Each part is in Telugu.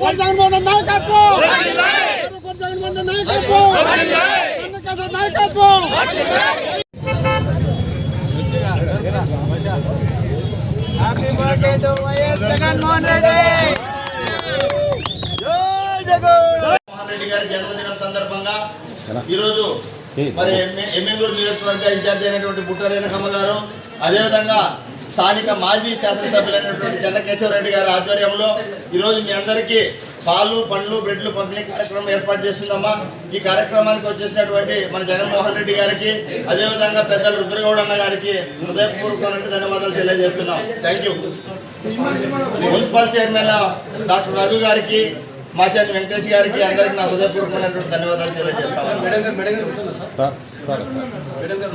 కొట్ట జగన్మోహన్ రెడ్డి నాయకత్వం కొట్ట జగన్మోహన్ రెడ్డి నాయకత్వం కన్నకస నాయకత్వం happy birthday to YS Jaganmohan Reddy Jaganmohan Reddy గారి జన్మదినం సందర్భంగా ఈరోజు మరి ఎమ్మె- ఎమ్మెల్యేలు నియోజకవర్గ ఇన్ఛార్జ్ అయినటువంటి బుట్ట కమ్మ గారు అదేవిధంగా స్థానిక మాజీ శాసనసభ్యులైనటువంటి చెన్నకేశవరెడ్డి గారి ఆధ్వర్యంలో ఈరోజు మీ అందరికీ పాలు పండ్లు బ్రెడ్లు పంపిణీ కార్యక్రమం ఏర్పాటు చేస్తుందమ్మా. ఈ కార్యక్రమానికి వచ్చేసినటువంటి మన జగన్మోహన్ రెడ్డి గారికి అదేవిధంగా పెద్దలు రుద్రగౌడ అన్న గారికి హృదయపూర్వకమైన ధన్యవాదాలు తెలియజేస్తున్నాం. Thank you municipal chairman doctor Raghu గారికి మాచాని వెంకటేష్ గారికి అందరికి నా హృదయపూర్వకమైనటువంటి ధన్యవాదాలు తెలియజేస్తాను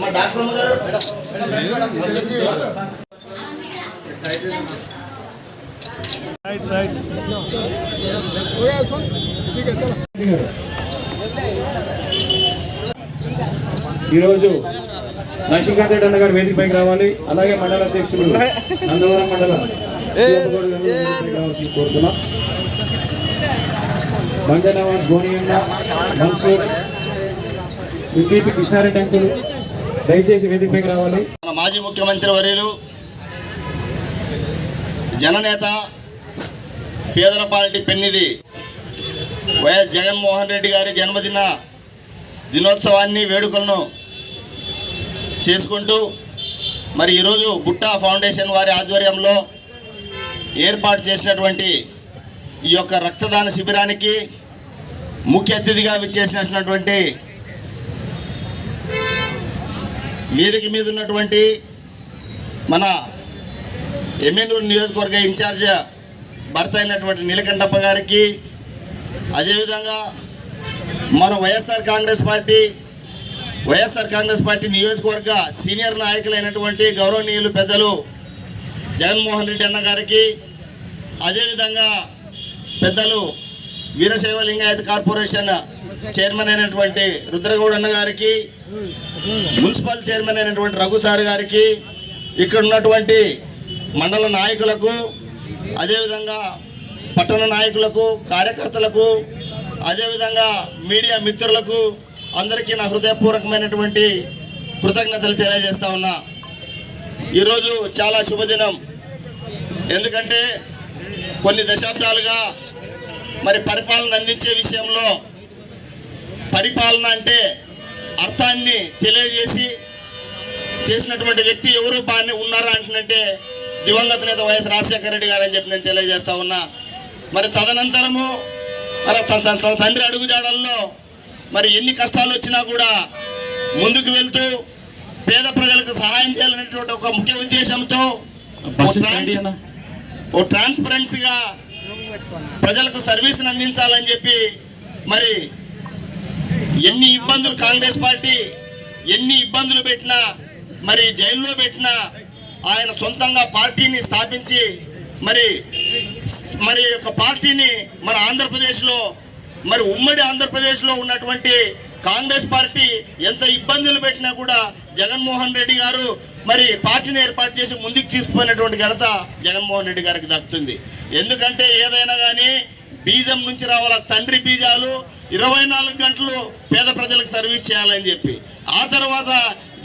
మా డాక్టర్ ఈరోజు లక్ష్మీకాంత్ రెడ్డి అన్న గారు వేదికపైకి రావాలి. అలాగే మండల అధ్యక్షులు నందవరం మండల కోరుతున్నాం. బంజనవాడ్ గోనియండ మన్సూర్ విపీపీ కృష్ణారెడ్డి అంకులు దయచేసి వేదికపైకి రావాలి. మన మాజీ ముఖ్యమంత్రి వర్యులు జననేత పేదల పార్టీ పెన్నిది వైఎస్ జగన్మోహన్ రెడ్డి గారి జన్మదిన దినోత్సవాన్ని వేడుకలను చేసుకుంటూ మరి ఈరోజు బుట్టా ఫౌండేషన్ వారి ఆధ్వర్యంలో ఏర్పాటు చేసినటువంటి ఈ యొక్క రక్తదాన శిబిరానికి ముఖ్య అతిథిగా విచ్చేసినటువంటి వేదిక మీద ఉన్నటువంటి మన ఎమ్మెనూరు నియోజకవర్గ ఇన్ఛార్జ్ భర్త అయినటువంటి నీలకంఠప్ప గారికి అదేవిధంగా మన YSR Congress party YSR Congress party నియోజకవర్గ సీనియర్ నాయకులైనటువంటి గౌరవనీయులు పెద్దలు జగన్మోహన్ రెడ్డి అన్న గారికి అదేవిధంగా పెద్దలు వీరశైవ లింగాయత్ కార్పొరేషన్ చైర్మన్ అయినటువంటి రుద్రగౌడ్ అన్న గారికి మున్సిపల్ చైర్మన్ అయినటువంటి రఘు సార్ గారికి ఇక్కడ ఉన్నటువంటి మండల నాయకులకు అదేవిధంగా పట్టణ నాయకులకు కార్యకర్తలకు అదేవిధంగా మీడియా మిత్రులకు అందరికీ నా హృదయపూర్వకమైనటువంటి కృతజ్ఞతలు తెలియజేస్తా ఉన్నా. ఈరోజు చాలా శుభదినం. ఎందుకంటే కొన్ని దశాబ్దాలుగా మరి పరిపాలన అందించే విషయంలో పరిపాలన అంటే అర్థాన్ని తెలియజేసి చేసినటువంటి వ్యక్తి ఎవరు? బాగానే ఉన్నారా అంటున్నట్టే దివంగత నేత వైఎస్ రాజశేఖర రెడ్డి గారు అని చెప్పి నేను తెలియజేస్తా ఉన్నా. మరి తదనంతరము మరి తన తన- తన తండ్రి అడుగుజాడల్లో మరి ఎన్ని కష్టాలు వచ్చినా కూడా ముందుకు వెళ్తూ పేద ప్రజలకు సహాయం చేయాలనేటువంటి ఒక ముఖ్య ఉద్దేశంతో ఓ ట్రాన్స్పరెన్సీగా ప్రజలకు సర్వీస్ని అందించాలని చెప్పి మరి ఎన్ని ఇబ్బందులు కాంగ్రెస్ పార్టీ ఎన్ని ఇబ్బందులు పెట్టినా మరి జైల్లో పెట్టినా ఆయన సొంతంగా పార్టీని స్థాపించి మరి మరి యొక్క పార్టీని మన ఆంధ్రప్రదేశ్లో మరి ఉమ్మడి ఆంధ్రప్రదేశ్లో ఉన్నటువంటి కాంగ్రెస్ పార్టీ ఎంత ఇబ్బందులు పెట్టినా కూడా జగన్మోహన్ రెడ్డి గారు మరి పార్టీని ఏర్పాటు చేసి ముందుకు తీసుకుపోయినటువంటి ఘనత జగన్మోహన్ రెడ్డి గారికి దక్కుతుంది. ఎందుకంటే ఏదైనా కానీ బీజం నుంచి రావాల తండ్రి బీజాలు ఇరవై నాలుగు గంటలు పేద ప్రజలకు సర్వీస్ చేయాలని చెప్పి. ఆ తర్వాత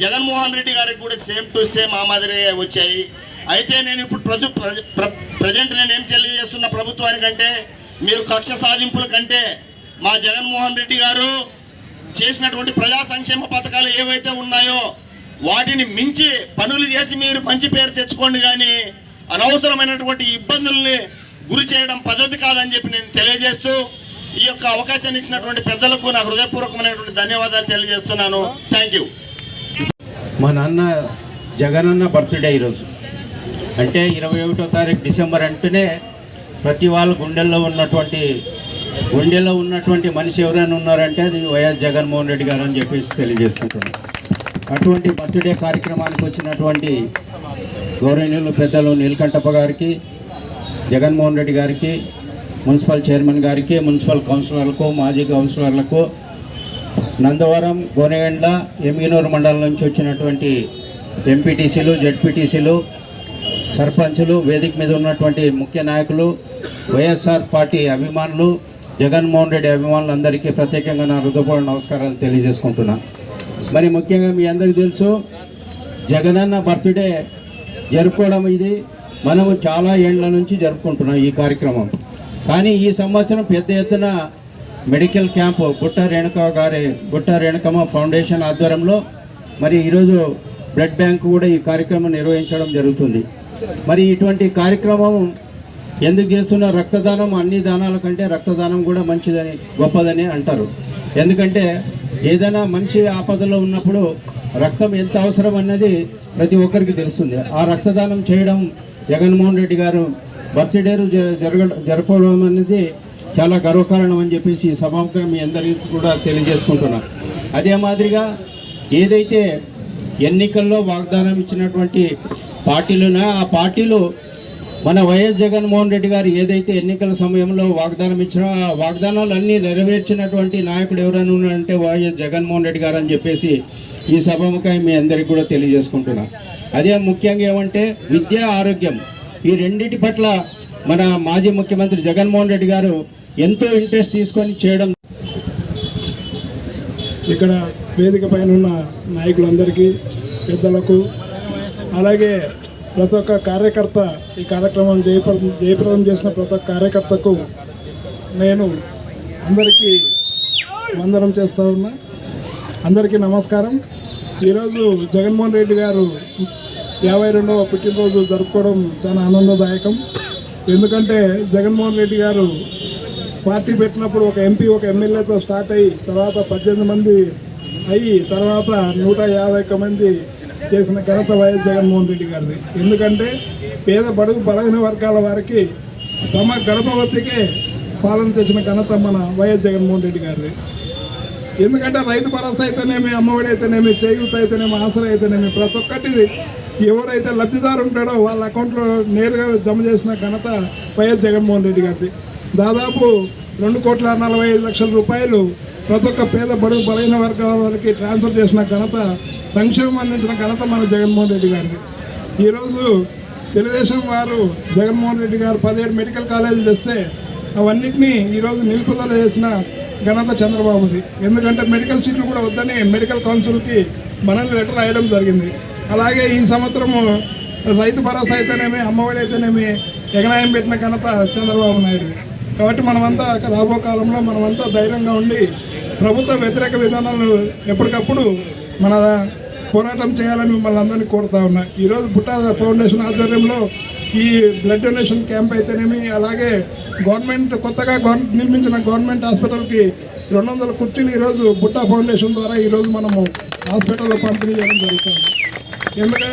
జగన్మోహన్ రెడ్డి గారికి కూడా సేమ్ టు సేమ్ ఆ మాదిరిగా వచ్చాయి. అయితే నేను ఇప్పుడు ప్రజు ప్రజెంట్ నేను ఏం తెలియజేస్తున్న ప్రభుత్వానికంటే మీరు కక్ష సాధింపుల కంటే మా జగన్మోహన్ రెడ్డి గారు చేసినటువంటి ప్రజా సంక్షేమ పథకాలు ఏవైతే ఉన్నాయో వాటిని మించి పనులు చేసి మీరు మంచి పేరు తెచ్చుకోండి కానీ అనవసరమైనటువంటి ఇబ్బందుల్ని గురి చేయడం పద్ధతి కాదని చెప్పి నేను తెలియజేస్తూ ఈ యొక్క అవకాశాన్ని ఇచ్చినటువంటి పెద్దలకు నా హృదయపూర్వకమైనటువంటి ధన్యవాదాలు తెలియజేస్తున్నాను. థ్యాంక్ యూ మా నాన్న జగనన్న బర్త్డే ఈరోజు. అంటే ఇరవై ఒకటో తారీఖు డిసెంబర్ అంటేనే ప్రతి వాళ్ళ గుండెల్లో ఉన్నటువంటి గుండెల్లో ఉన్నటువంటి మనిషి ఎవరైనా ఉన్నారంటే అది వైఎస్ జగన్మోహన్ రెడ్డి గారు అని చెప్పేసి తెలియజేసుకుంటున్నాను అటువంటి బర్త్డే కార్యక్రమానికి వచ్చినటువంటి గౌరవనీయులు పెద్దలు నీలకంఠప్ప గారికి Jaganmohan Reddy garu municipal chairman garu municipal కౌన్సిలర్లకు మాజీ కౌన్సిలర్లకు నందవరం గోనెగండ్ల ఎమ్మిగనూరు మండలం నుంచి వచ్చినటువంటి ఎంపీటీసీలు జడ్పీటీసీలు సర్పంచులు వేదిక మీద ఉన్నటువంటి ముఖ్య నాయకులు వైఎస్ఆర్ పార్టీ అభిమానులు జగన్మోహన్ రెడ్డి అభిమానులు అందరికీ ప్రత్యేకంగా నా హృదయపూర్వక నమస్కారాలు తెలియజేసుకుంటున్నా. మరి ముఖ్యంగా మీ అందరికీ తెలుసు జగనన్న బర్త్డే జరుపుకోవడం ఇది మనము చాలా ఏండ్ల నుంచి జరుపుకుంటున్నాం ఈ కార్యక్రమం. కానీ ఈ సంవత్సరం పెద్ద ఎత్తున మెడికల్ క్యాంపు గుట్ట రేణుక గారి గుట్ట రేణుకమ్మ ఫౌండేషన్ ఆధ్వర్యంలో మరి ఈరోజు బ్లడ్ బ్యాంకు కూడా ఈ కార్యక్రమం నిర్వహించడం జరుగుతుంది. మరి ఇటువంటి కార్యక్రమం ఎందుకు చేస్తున్న రక్తదానం అన్ని దానాల కంటే రక్తదానం కూడా మంచిదని గొప్పదని అంటారు. ఎందుకంటే ఏదైనా మనిషి ఆపదలో ఉన్నప్పుడు రక్తం ఎంత అవసరం అన్నది ప్రతి ఒక్కరికి తెలుస్తుంది. ఆ రక్తదానం చేయడం జగన్మోహన్ రెడ్డి గారు బర్త్డే జరగ జరపడం అనేది చాలా గర్వకారణం అని చెప్పేసి ఈ సభాముఖంగా మీ అందరికీ కూడా తెలియజేసుకుంటున్నాను అదే మాదిరిగా ఏదైతే ఎన్నికల్లో వాగ్దానం ఇచ్చినటువంటి పార్టీలున్నా ఆ పార్టీలు మన వైఎస్ జగన్మోహన్ రెడ్డి గారు ఏదైతే ఎన్నికల సమయంలో వాగ్దానం ఇచ్చినా ఆ వాగ్దానాలు అన్నీ నెరవేర్చినటువంటి నాయకుడు ఎవరైనా ఉన్నారంటే వైఎస్ జగన్మోహన్ రెడ్డి గారు అని చెప్పేసి ఈ సభముఖై మీ అందరికీ కూడా తెలియజేసుకుంటున్నా. అదే ముఖ్యంగా ఏమంటే విద్య ఆరోగ్యం. ఈ రెండింటి పట్ల మన మాజీ ముఖ్యమంత్రి జగన్మోహన్ రెడ్డి గారు ఎంతో ఇంట్రెస్ట్ తీసుకొని చేయడం. ఇక్కడ వేదిక పైన ఉన్న నాయకులందరికీ పెద్దలకు అలాగే ప్రతి ఒక్క కార్యకర్త ఈ కార్యక్రమం జయప్రదం జయప్రదం చేసిన ప్రతి ఒక్క కార్యకర్తకు నేను అందరికీ వందనం చేస్తా ఉన్నా. అందరికీ నమస్కారం. ఈరోజు జగన్మోహన్ రెడ్డి గారు యాభై రెండవ పుట్టినరోజు జరుపుకోవడం చాలా ఆనందదాయకం. ఎందుకంటే జగన్మోహన్ రెడ్డి గారు పార్టీ పెట్టినప్పుడు ఒక ఎంపీ ఒక ఎమ్మెల్యేతో స్టార్ట్ అయ్యి తర్వాత పద్దెనిమిది మంది అయ్యి తర్వాత నూట యాభై ఒక్క మంది చేసిన ఘనత వైఎస్ జగన్మోహన్ రెడ్డి గారిది. ఎందుకంటే పేద బడుగు బలహీన వర్గాల వారికి తమ గడప పాలన తెచ్చిన ఘనత మన వైఎస్ జగన్మోహన్ రెడ్డి గారిది. ఎందుకంటే రైతు భరోసా అయితేనేమి అమ్మఒడి అయితేనేమి చేయూత అయితేనేమి ఆసరా అయితేనేమి ప్రతి ఒక్కటి ఎవరైతే లబ్ధిదారు ఉంటాడో వాళ్ళ అకౌంట్లో నేరుగా జమ చేసిన ఘనత వైఎస్ జగన్మోహన్ రెడ్డి గారిది. దాదాపు రెండు కోట్ల నలభై ఐదు లక్షల రూపాయలు ప్రతి ఒక్క పేద బడుగు బలైన వర్గాల వారికి ట్రాన్స్ఫర్ చేసిన ఘనత సంక్షేమం అందించిన ఘనత మన జగన్మోహన్ రెడ్డి గారిది. ఈరోజు తెలుగుదేశం వారు జగన్మోహన్ రెడ్డి గారు పదిహేడు మెడికల్ కాలేజీలు తెస్తే అవన్నింటినీ ఈరోజు నిలుపుదల చేసిన ఘనత చంద్రబాబుది. ఎందుకంటే మెడికల్ సీట్లు కూడా వద్దని మెడికల్ కౌన్సిల్కి మనల్ని లెటర్ రాయడం జరిగింది. అలాగే ఈ సంవత్సరము రైతు భరోసా అయితేనేమి అమ్మఒడి అయితేనేమి ఎగనాయం పెట్టిన ఘనత చంద్రబాబు నాయుడు కాబట్టి మనమంతా రాబో కాలంలో మనమంతా ధైర్యంగా ఉండి ప్రభుత్వ వ్యతిరేక విధానాలను ఎప్పటికప్పుడు మన పోరాటం చేయాలని మిమ్మల్ని అందరినీ కోరుతా ఉన్నా. ఈరోజు బుట్టా ఫౌండేషన్ ఆధ్వర్యంలో ఈ బ్లడ్ డొనేషన్ క్యాంప్ అయితేనేమి అలాగే గవర్నమెంట్ కొత్తగా నిర్మించిన గవర్నమెంట్ హాస్పిటల్కి రెండు వందల కుర్చీలు ఈరోజు బుట్టా ఫౌండేషన్ ద్వారా ఈరోజు మనము హాస్పిటల్లో పంపిణీ చేయడం జరుగుతుంది. ఎందుకంటే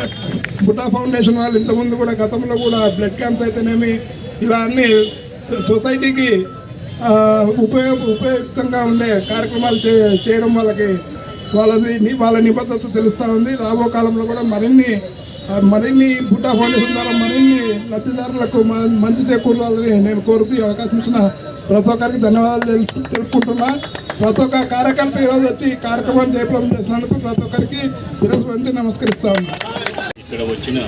బుట్టా ఫౌండేషన్ వాళ్ళు ఇంతకుముందు కూడా గతంలో కూడా బ్లడ్ క్యాంప్స్ అయితేనేమి ఇలా అన్ని సొసైటీకి ఉపయోగ ఉపయుక్తంగా ఉండే కార్యక్రమాలు చే చేయడం వాళ్ళకి వాళ్ళది వాళ్ళ నిబద్ధత తెలుస్తూ ఉంది. రాబో కాలంలో కూడా మరిన్ని మరిన్ని బుట్టా ఫౌండేషన్ ద్వారా మరిన్ని లబ్ధిదారులకు మంచి చేకూరాలని నేను కోరుతూ ఈ అవకాశం ఇచ్చిన ప్రతి ఒక్కరికి ధన్యవాదాలు తెలుసు తెలుపుకుంటున్నా. ప్రతి ఒక్క కార్యకర్త ఈరోజు వచ్చి ఈ కార్యక్రమాన్ని జయప్రదం చేసినందుకు ప్రతి ఒక్కరికి శిరస్సు వంచి నమస్కరిస్తా ఉన్నా. ఇక్కడ వచ్చిన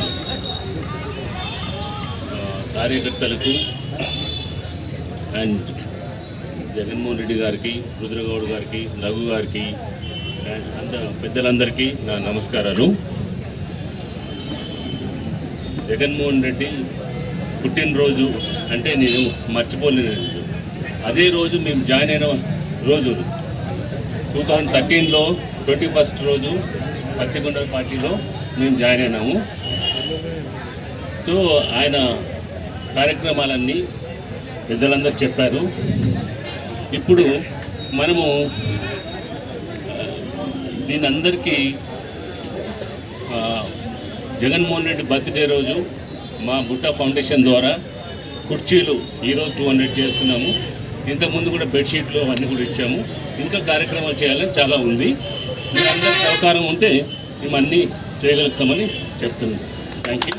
కార్యకర్తలకు అండ్ జగన్మోహన్ రెడ్డి గారికి రుద్రగౌడ్ గారికి రఘు గారికి అండ్ అంత పెద్దలందరికీ నా నమస్కారాలు. జగన్మోహన్ రెడ్డి పుట్టినరోజు అంటే నేను మర్చిపోలేను అదే రోజు మేము జాయిన్ అయిన రోజు. టూ థౌజండ్ థర్టీన్లో ట్వంటీ ఫస్ట్ రోజు పత్తికొండ పార్టీలో మేము జాయిన్ అయినాము. సో ఆయన కార్యక్రమాలన్నీ పెద్దలందరూ చెప్పారు. ఇప్పుడు మనము దీనందరికీ దీని అందరికీ జగన్మోహన్ రెడ్డి బర్త్డే రోజు మా బుట్టా ఫౌండేషన్ ద్వారా కుర్చీలు ఈరోజు టూ హండ్రెడ్ చేస్తున్నాము. ఇంతకుముందు కూడా బెడ్షీట్లు అవన్నీ కూడా ఇచ్చాము. ఇంకా కార్యక్రమాలు చేయాలని చాలా ఉంది. మీ అందరి సహకారం ఉంటే మేము అన్నీ చేయగలుగుతామని చెప్తున్నాం. Thank you